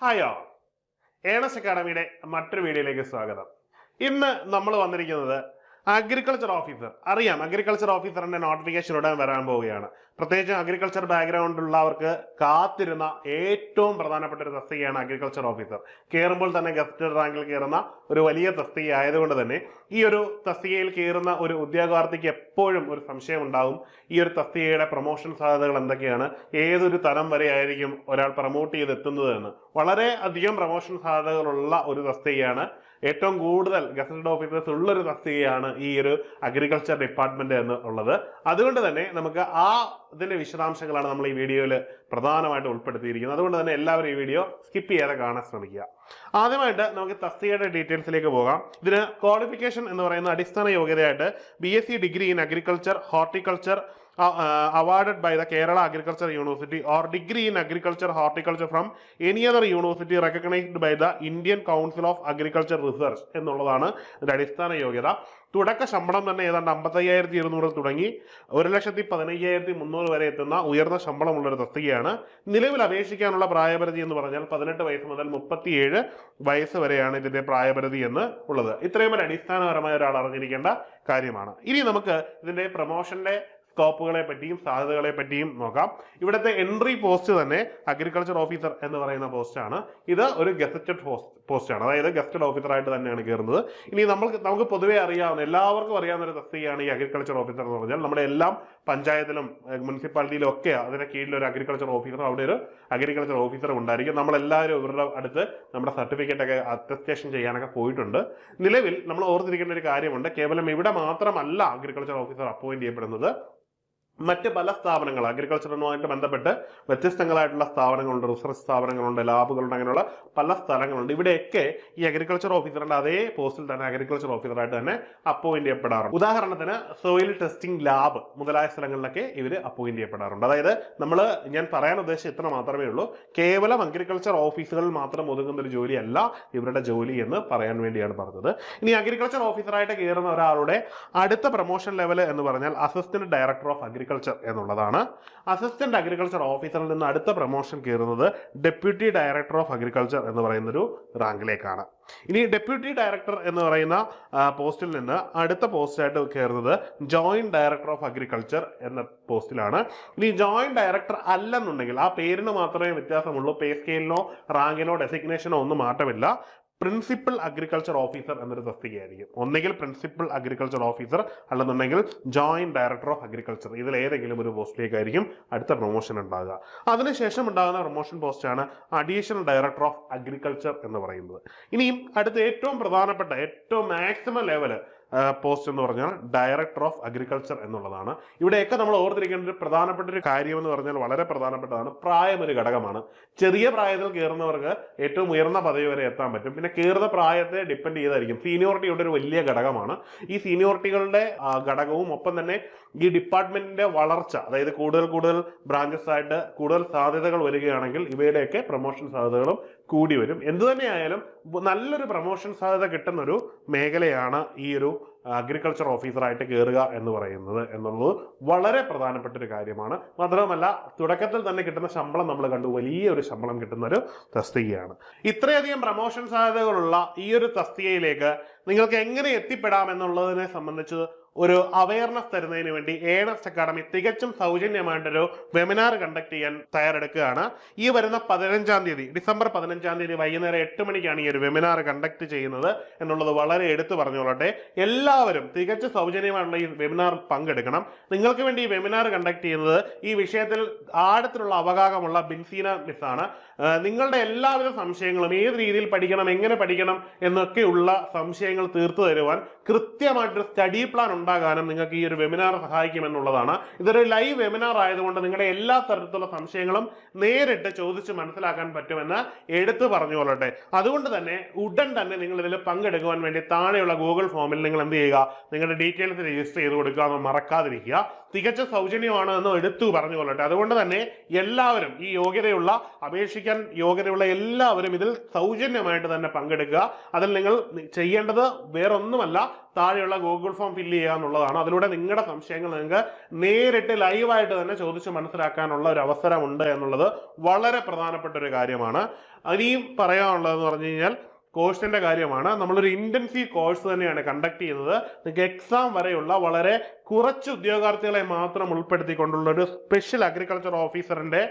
Hi earnest അക്കാഡമിയുടെ മറ്റൊരു വീഡിയോയിലേക്ക് സ്വാഗതം. ഇന്ന് നമ്മൾ വന്നിരിക്കുന്നത് അഗ്രികൾച്ചർ ഓഫീസർ അറിയാം അഗ്രികൾച്ചർ ഓഫീസറിന്റെ നോട്ടിഫിക്കേഷൻ ഉടൻ വരാൻ പോവുകയാണ്. പ്രത്യേകിച്ച് അഗ്രികൾച്ചർ ബാക്ക്ഗ്രൗണ്ട് ഉള്ളവർക്ക് കാത്തിരുന്ന ഏറ്റവും പ്രധാനപ്പെട്ട ഒരു തസ്തികയാണ് അഗ്രികൾച്ചർ ഓഫീസർ കയറുമ്പോൾ തന്നെ ഗസ്റ്റ് റാങ്കിൽ കയറുന്ന ഒരു വലിയ തസ്തിക ആയതുകൊണ്ട് തന്നെ ഈ ഒരു തസ്തികയിൽ കയറുന്ന ഒരു ഉദ്യോഗാർത്ഥിക്ക് എപ്പോഴും ഒരു സംശയം ഉണ്ടാവും. ഈ ഒരു തസ്തികയുടെ പ്രൊമോഷൻ സാധ്യതകൾ എന്തൊക്കെയാണ്? ഏതൊരു തലം വരെ ആയിരിക്കും ഒരാൾ പ്രൊമോട്ട് ചെയ്ത് എത്തുന്നത് എന്ന്. വളരെ അധികം പ്രൊമോഷൻ സാധ്യതകളുള്ള ഒരു തസ്തികയാണ് ഏറ്റവും കൂടുതൽ ഗസറ്റഡ് ഓഫീസേഴ്സ് ഉള്ളൊരു തസ്തികയാണ് ഈ ഒരു അഗ്രികൾച്ചർ ഡിപ്പാർട്ട്മെന്റ് എന്ന് ഉള്ളത്. അതുകൊണ്ട് തന്നെ നമുക്ക് ആ ഇതിന്റെ വിശദാംശങ്ങളാണ് നമ്മൾ ഈ വീഡിയോയിൽ പ്രധാനമായിട്ട് ഉൾപ്പെടുത്തിയിരിക്കുന്നത്. അതുകൊണ്ട് തന്നെ എല്ലാവരും ഈ വീഡിയോ സ്കിപ്പ് ചെയ്യാതെ കാണാൻ ശ്രമിക്കുക. ആദ്യമായിട്ട് നമുക്ക് തസ്തികയുടെ ഡീറ്റെയിൽസിലേക്ക് പോകാം. ഇതിന് ക്വാളിഫിക്കേഷൻ എന്ന് പറയുന്ന അടിസ്ഥാന യോഗ്യതയായിട്ട് B degree in agriculture horticulture awarded by the Kerala agriculture university or degree in agriculture horticulture from any other university recognized by the Indian council of agriculture research എന്നുള്ളതാണ് ഇതിന്റെ അടിസ്ഥാന യോഗ്യത. തുടക്ക ശമ്പളം തന്നെ ഏതാണ്ട് അമ്പത്തയ്യായിരത്തി ഇരുന്നൂറിൽ തുടങ്ങി. ഒരു ലക്ഷത്തി പതിനയ്യായിരത്തി മുന്നൂറ് വരെ എത്തുന്ന ഉയർന്ന ശമ്പളമുള്ള ഒരു തസ്തികയാണ്. നിലവിൽ അപേക്ഷിക്കാനുള്ള പ്രായപരിധി എന്ന് പറഞ്ഞാൽ പതിനെട്ട് വയസ്സ് മുതൽ മുപ്പത്തിയേഴ് വയസ്സ് വരെയാണ് ഇതിന്റെ പ്രായപരിധി എന്ന് ഉള്ളത്. ഇത്രയും ഒരു അടിസ്ഥാനപരമായ ഒരാൾ അറിഞ്ഞിരിക്കേണ്ട കാര്യമാണ്. ഇനി നമുക്ക് ഇതിന്റെ പ്രൊമോഷന്റെ സ്കോപ്പുകളെ പറ്റിയും സാധ്യതകളെ പറ്റിയും നോക്കാം. ഇവിടുത്തെ എൻട്രി പോസ്റ്റ് തന്നെ അഗ്രികൾച്ചർ ഓഫീസർ എന്ന് പറയുന്ന പോസ്റ്റാണ് ഇത് ഒരു ഗസറ്റഡ് പോസ്റ്റാണ് അതായത് ഗസ്റ്റഡ് ഓഫീസറായിട്ട് തന്നെയാണ് കയറുന്നത്. ഇനി നമ്മൾക്ക് നമുക്ക് പൊതുവേ അറിയാവുന്ന എല്ലാവർക്കും അറിയാവുന്ന ഒരു തസ്തികയാണ് ഈ അഗ്രികൾച്ചർ ഓഫീസർ എന്ന് പറഞ്ഞാൽ നമ്മുടെ എല്ലാം പഞ്ചായത്തിലും മുനിസിപ്പാലിറ്റിയിലും ഒക്കെ അതിന്റെ കീഴിൽ ഒരു അഗ്രികൾച്ചർ ഓഫീസർ അവിടെ ഒരു അഗ്രികൾച്ചർ ഓഫീസർ ഉണ്ടായിരിക്കും. നമ്മളെല്ലാവരും ഇവരുടെ അടുത്ത് നമ്മുടെ സർട്ടിഫിക്കറ്റ് ഒക്കെ അറ്റസ്റ്റേഷൻ ചെയ്യാനൊക്കെ പോയിട്ടുണ്ട്. നിലവിൽ നമ്മൾ ഓർത്തിരിക്കേണ്ട ഒരു കാര്യമുണ്ട്. കേവലം ഇവിടെ മാത്രമല്ല അഗ്രികൾച്ചർ ഓഫീസർ അപ്പോയിന്റ് ചെയ്യപ്പെടുന്നത്. മറ്റ് പല സ്ഥാപനങ്ങൾ അഗ്രികൾച്ചറുമായിട്ട് ബന്ധപ്പെട്ട് വ്യത്യസ്തങ്ങളായിട്ടുള്ള സ്ഥാപനങ്ങളുണ്ട് റിസർച്ച് സ്ഥാപനങ്ങളുണ്ട് ലാബുകളുണ്ട് അങ്ങനെയുള്ള പല സ്ഥലങ്ങളുണ്ട്. ഇവിടെയൊക്കെ ഈ അഗ്രികൾച്ചർ ഓഫീസറിന്റെ അതേ പോസ്റ്റിൽ തന്നെ അഗ്രികൾച്ചർ ഓഫീസറായിട്ട് തന്നെ അപ്പോയിന്റ് ചെയ്യപ്പെടാറുണ്ട്. ഉദാഹരണത്തിന് സോയിൽ ടെസ്റ്റിംഗ് ലാബ് മുതലായ സ്ഥലങ്ങളിലൊക്കെ ഇവർ അപ്പോയിന്റ് ചെയ്യപ്പെടാറുണ്ട്. അതായത് നമ്മൾ ഞാൻ പറയാൻ ഉദ്ദേശിച്ചത് ഇത്ര മാത്രമേ ഉള്ളൂ. കേവലം അഗ്രികൾച്ചർ ഓഫീസുകളിൽ മാത്രം ഒതുങ്ങുന്ന ഒരു ജോലിയല്ല ഇവരുടെ ജോലി എന്ന് പറയാൻ വേണ്ടിയാണ് പറഞ്ഞത്. ഇനി അഗ്രികൾച്ചർ ഓഫീസറായിട്ട് കയറുന്ന ഒരാളുടെ അടുത്ത പ്രൊമോഷൻ ലെവൽ എന്ന് പറഞ്ഞാൽ അസിസ്റ്റന്റ് ഡയറക്ടർ ഓഫ് അഗ്രികൾച്ചർ എന്നുള്ളതാണ്. അസിസ്റ്റന്റ് അഗ്രികൾച്ചർ ഓഫീസറിൽ നിന്ന് അടുത്ത പ്രൊമോഷൻ കയറുന്നത് ഡെപ്യൂട്ടി ഡയറക്ടർ ഓഫ് അഗ്രികൾച്ചർ എന്ന് പറയുന്ന ഒരു റാങ്കിലേക്കാണ് ഇനി ഡെപ്യൂട്ടി ഡയറക്ടർ എന്ന് പറയുന്ന പോസ്റ്റിൽ നിന്ന് അടുത്ത പോസ്റ്റായിട്ട് കയറുന്നത് ജോയിന്റ് ഡയറക്ടർ ഓഫ് അഗ്രികൾച്ചർ എന്ന പോസ്റ്റിലാണ് ഇനി ജോയിന്റ് ഡയറക്ടർ അല്ലെന്നുണ്ടെങ്കിൽ ആ പേരിന് മാത്രമേ വ്യത്യാസമുള്ളൂ. പേ സ്കെയിലിനോ റാങ്കിനോ ഡെസിഗ്നേഷനോ ഒന്നും മാറ്റമില്ല. പ്രിൻസിപ്പൽ അഗ്രികൾച്ചർ ഓഫീസർ എന്നൊരു തസ്തികയായിരിക്കും. ഒന്നുകിൽ പ്രിൻസിപ്പൽ അഗ്രികൾച്ചർ ഓഫീസർ അല്ലെന്നുണ്ടെങ്കിൽ ജോയിന്റ് ഡയറക്ടർ ഓഫ് അഗ്രികൾച്ചർ. ഇതിൽ ഏതെങ്കിലും ഒരു പോസ്റ്റിലേക്കായിരിക്കും അടുത്ത പ്രൊമോഷൻ ഉണ്ടാകുക. അതിനുശേഷം ഉണ്ടാകുന്ന പ്രൊമോഷൻ പോസ്റ്റാണ് അഡീഷണൽ ഡയറക്ടർ ഓഫ് അഗ്രികൾച്ചർ എന്ന് പറയുന്നത്. ഇനിയും അടുത്ത ഏറ്റവും പ്രധാനപ്പെട്ട ഏറ്റവും മാക്സിമം ലെവൽ പോസ്റ്റ് എന്ന് പറഞ്ഞാൽ ഡയറക്ടർ ഓഫ് അഗ്രികൾച്ചർ എന്നുള്ളതാണ്. ഇവിടെയൊക്കെ നമ്മൾ ഓർത്തിരിക്കേണ്ട ഒരു പ്രധാനപ്പെട്ട ഒരു കാര്യം എന്ന് പറഞ്ഞാൽ വളരെ പ്രധാനപ്പെട്ടതാണ്. പ്രായം ഒരു ഘടകമാണ്. ചെറിയ പ്രായത്തിൽ കയറുന്നവർക്ക് ഏറ്റവും ഉയർന്ന പദവി വരെ എത്താൻ പറ്റും. പിന്നെ കയറുന്ന പ്രായത്തെ ഡിപ്പെൻഡ് ചെയ്തായിരിക്കും. സീനിയോറിറ്റി ഇവിടെ ഒരു വലിയ ഘടകമാണ്. ഈ സീനിയോറിറ്റികളുടെ ഘടകവും ഒപ്പം തന്നെ ഈ ഡിപ്പാർട്ട്മെന്റിന്റെ വളർച്ച അതായത് കൂടുതൽ കൂടുതൽ ബ്രാഞ്ചസ് ആയിട്ട് കൂടുതൽ സാധ്യതകൾ വരികയാണെങ്കിൽ ഇവയുടെയൊക്കെ പ്രൊമോഷൻ സാധ്യതകളും കൂടി വരും. എന്തു തന്നെയായാലും നല്ലൊരു പ്രമോഷൻ സാധ്യത കിട്ടുന്ന ഒരു മേഖലയാണ് ഈ ഒരു അഗ്രികൾച്ചർ ഓഫീസറായിട്ട് കയറുക എന്ന് പറയുന്നത് എന്നുള്ളത് വളരെ പ്രധാനപ്പെട്ട ഒരു കാര്യമാണ്. മാത്രമല്ല തുടക്കത്തിൽ തന്നെ കിട്ടുന്ന ശമ്പളം നമ്മൾ കണ്ടു. വലിയൊരു ശമ്പളം കിട്ടുന്ന ഒരു തസ്തികയാണ്. ഇത്രയധികം പ്രമോഷൻ സാധ്യതകളുള്ള ഈ ഒരു തസ്തികയിലേക്ക് നിങ്ങൾക്ക് എങ്ങനെ എത്തിപ്പെടാം എന്നുള്ളതിനെ സംബന്ധിച്ച് ഒരു അവയർനെസ് തരുന്നതിന് വേണ്ടി ഏണസ്റ്റ് അക്കാഡമി തികച്ചും സൗജന്യമായിട്ടൊരു വെബിനാർ കണ്ടക്ട് ചെയ്യാൻ തയ്യാറെടുക്കുകയാണ്. ഈ വരുന്ന പതിനഞ്ചാം തീയതി ഡിസംബർ പതിനഞ്ചാം തീയതി വൈകുന്നേരം എട്ട് മണിക്കാണ് ഈ ഒരു വെമിനാർ കണ്ടക്ട് ചെയ്യുന്നത് എന്നുള്ളത് വളരെ എടുത്തു പറഞ്ഞുകൊള്ളട്ടെ. എല്ലാവരും തികച്ചും സൗജന്യമായിട്ടുള്ള ഈ വെബിനാർ പങ്കെടുക്കണം. നിങ്ങൾക്ക് വേണ്ടി ഈ വെബിനാർ കണ്ടക്ട് ചെയ്യുന്നത് ഈ വിഷയത്തിൽ ആഴത്തിലുള്ള അവഗാഹമുള്ള ബിൻസീന മിസ്സാണ് നിങ്ങളുടെ എല്ലാവിധ സംശയങ്ങളും ഏത് രീതിയിൽ പഠിക്കണം എങ്ങനെ പഠിക്കണം എന്നൊക്കെയുള്ള സംശയങ്ങൾ തീർത്തു തരുവാൻ കൃത്യമായിട്ടൊരു സ്റ്റഡി പ്ലാൻ ഉണ്ടാകാനും നിങ്ങൾക്ക് ഈ ഒരു വെബിനാർ സഹായിക്കുമെന്നുള്ളതാണ്. ഇതൊരു ലൈവ് വെബിനാർ ആയതുകൊണ്ട് നിങ്ങളുടെ എല്ലാ തരത്തിലുള്ള സംശയങ്ങളും നേരിട്ട് ചോദിച്ച് മനസ്സിലാക്കാൻ പറ്റുമെന്ന് എടുത്തു പറഞ്ഞു കൊള്ളട്ടെ. അതുകൊണ്ട് തന്നെ ഉടൻ തന്നെ നിങ്ങൾ ഇതിൽ പങ്കെടുക്കുവാൻ വേണ്ടി താഴെയുള്ള ഗൂഗിൾ ഫോമിൽ നിങ്ങൾ എന്ത് ചെയ്യുക? നിങ്ങളുടെ ഡീറ്റെയിൽസ് രജിസ്റ്റർ ചെയ്ത് കൊടുക്കുക എന്ന് മറക്കാതിരിക്കുക. തികച്ച സൗജന്യമാണ് എന്ന് എടുത്തു പറഞ്ഞു കൊള്ളട്ടെ. അതുകൊണ്ട് തന്നെ എല്ലാവരും ഈ യോഗ്യതയുള്ള അപേക്ഷിക്കാൻ യോഗ്യതയുള്ള എല്ലാവരും ഇതിൽ സൗജന്യമായിട്ട് തന്നെ പങ്കെടുക്കുക. അതിൽ നിങ്ങൾ ചെയ്യേണ്ടത് വേറൊന്നുമല്ല താഴെയുള്ള ഗൂഗിൾ ഫോം ഫില്ല് ചെയ്യുക എന്നുള്ളതാണ് അതിലൂടെ നിങ്ങളുടെ സംശയങ്ങൾ നിങ്ങൾക്ക് നേരിട്ട് ലൈവായിട്ട് തന്നെ ചോദിച്ച് മനസ്സിലാക്കാനുള്ള ഒരു അവസരമുണ്ട് എന്നുള്ളത് വളരെ പ്രധാനപ്പെട്ട ഒരു കാര്യമാണ്. ഇനിയും പറയാനുള്ളതെന്ന് പറഞ്ഞു കഴിഞ്ഞാൽ കോഴ്സിന്റെ കാര്യമാണ്. നമ്മളൊരു ഇന്റൻസീവ് കോഴ്സ് തന്നെയാണ് കണ്ടക്ട് ചെയ്യുന്നത്. നിങ്ങൾക്ക് എക്സാം വരെയുള്ള വളരെ കുറച്ച് ഉദ്യോഗാർത്ഥികളെ മാത്രം ഉൾപ്പെടുത്തിക്കൊണ്ടുള്ള ഒരു സ്പെഷ്യൽ അഗ്രികൾച്ചർ ഓഫീസറിന്റെ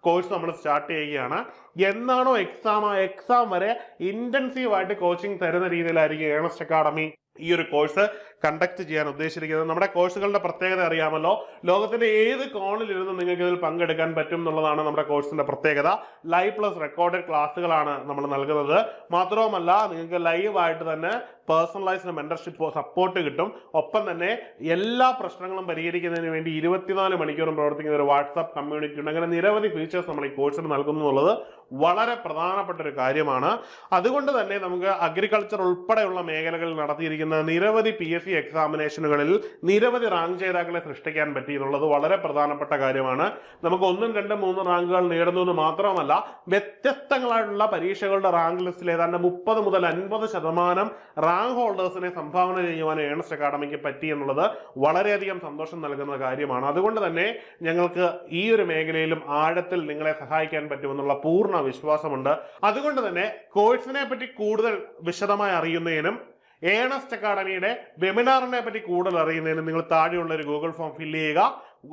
കോഴ്സ് നമ്മൾ സ്റ്റാർട്ട് ചെയ്യുകയാണ്. എന്നാണോ എക്സാം ആ എക്സാം വരെ ഇന്റൻസീവ് ആയിട്ട് കോച്ചിങ് തരുന്ന രീതിയിലായിരിക്കും ഏണസ്റ്റ് അക്കാഡമി ഈ ഒരു കോഴ്സ് കണ്ടക്ട് ചെയ്യാൻ ഉദ്ദേശിച്ചിരിക്കുന്നത്. നമ്മുടെ കോഴ്സുകളുടെ പ്രത്യേകത അറിയാമല്ലോ. ലോകത്തിന്റെ ഏത് കോണിലിരുന്ന് നിങ്ങൾക്ക് ഇതിൽ പങ്കെടുക്കാൻ പറ്റും എന്നുള്ളതാണ് നമ്മുടെ കോഴ്സിന്റെ പ്രത്യേകത. ലൈവ് പ്ലസ് റെക്കോർഡഡ് ക്ലാസ്സുകളാണ് നമ്മൾ നൽകുന്നത്. മാത്രവുമല്ല നിങ്ങൾക്ക് ലൈവ് ആയിട്ട് തന്നെ പേഴ്സണലൈസ്ഡ് മെന്റർഷിപ്പ് സപ്പോർട്ട് കിട്ടും. ഒപ്പം തന്നെ എല്ലാ പ്രശ്നങ്ങളും പരിഹരിക്കുന്നതിന് വേണ്ടി ഇരുപത്തിനാല് മണിക്കൂറും പ്രവർത്തിക്കുന്ന ഒരു വാട്സാപ്പ് കമ്മ്യൂണിറ്റി ഉണ്ട്. അങ്ങനെ നിരവധി ഫീച്ചേഴ്സ് നമ്മൾ ഈ കോഴ്സിൽ നൽകുന്നു എന്നുള്ളത് വളരെ പ്രധാനപ്പെട്ട ഒരു കാര്യമാണ്. അതുകൊണ്ട് തന്നെ നമുക്ക് അഗ്രികൾച്ചർ ഉൾപ്പെടെയുള്ള മേഖലകളിൽ നടത്തിയിരിക്കുന്ന നിരവധി പി എസ് സി എക്സാമിനേഷനുകളിൽ നിരവധി റാങ്ക് ജേതാക്കളെ സൃഷ്ടിക്കാൻ പറ്റി എന്നുള്ളത് വളരെ പ്രധാനപ്പെട്ട കാര്യമാണ്. നമുക്ക് ഒന്നും രണ്ടും മൂന്ന് റാങ്കുകൾ നേടുന്നു എന്ന് മാത്രമല്ല വ്യത്യസ്തങ്ങളായിട്ടുള്ള പരീക്ഷകളുടെ റാങ്ക് ലിസ്റ്റിൽ ഏതാണ്ട് മുപ്പത് മുതൽ അൻപത് ശതമാനം റാങ്ക് ഹോൾഡേഴ്സിനെ സംഭാവന ചെയ്യുവാൻ ഏണസ്റ്റ് അക്കാഡമിക്ക് പറ്റി എന്നുള്ളത് വളരെയധികം സന്തോഷം നൽകുന്ന കാര്യമാണ്. അതുകൊണ്ട് തന്നെ ഞങ്ങൾക്ക് ഈ ഒരു മേഖലയിലും ആഴത്തിൽ നിങ്ങളെ സഹായിക്കാൻ പറ്റുമെന്നുള്ള പൂർണ വിശ്വാസമുണ്ട്. അതുകൊണ്ട് തന്നെ കോഴ്സിനെ പറ്റി കൂടുതൽ വിശദമായി അറിയുന്നതിനും ഏണസ്റ്റ് അക്കാഡമിയുടെ വെബിനാറിനെ പറ്റി കൂടുതൽ അറിയുന്നതിന് നിങ്ങൾ താഴെയുള്ള ഒരു ഗൂഗിൾ ഫോം ഫില്ല് ചെയ്യുക.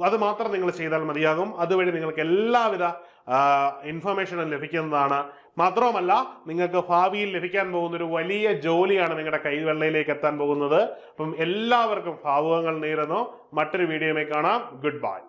അത് മാത്രം നിങ്ങൾ ചെയ്താൽ മതിയാകും. അതുവഴി നിങ്ങൾക്ക് എല്ലാവിധ ഇൻഫർമേഷനും ലഭിക്കുന്നതാണ്. മാത്രവുമല്ല നിങ്ങൾക്ക് ഭാവിയിൽ ലഭിക്കാൻ പോകുന്ന ഒരു വലിയ ജോലിയാണ് നിങ്ങളുടെ കൈവെള്ളയിലേക്ക് എത്താൻ പോകുന്നത്. അപ്പം എല്ലാവർക്കും ഭാവുകങ്ങൾ നേരുന്നു. മറ്റൊരു വീഡിയോയിൽ കാണാം. Good bye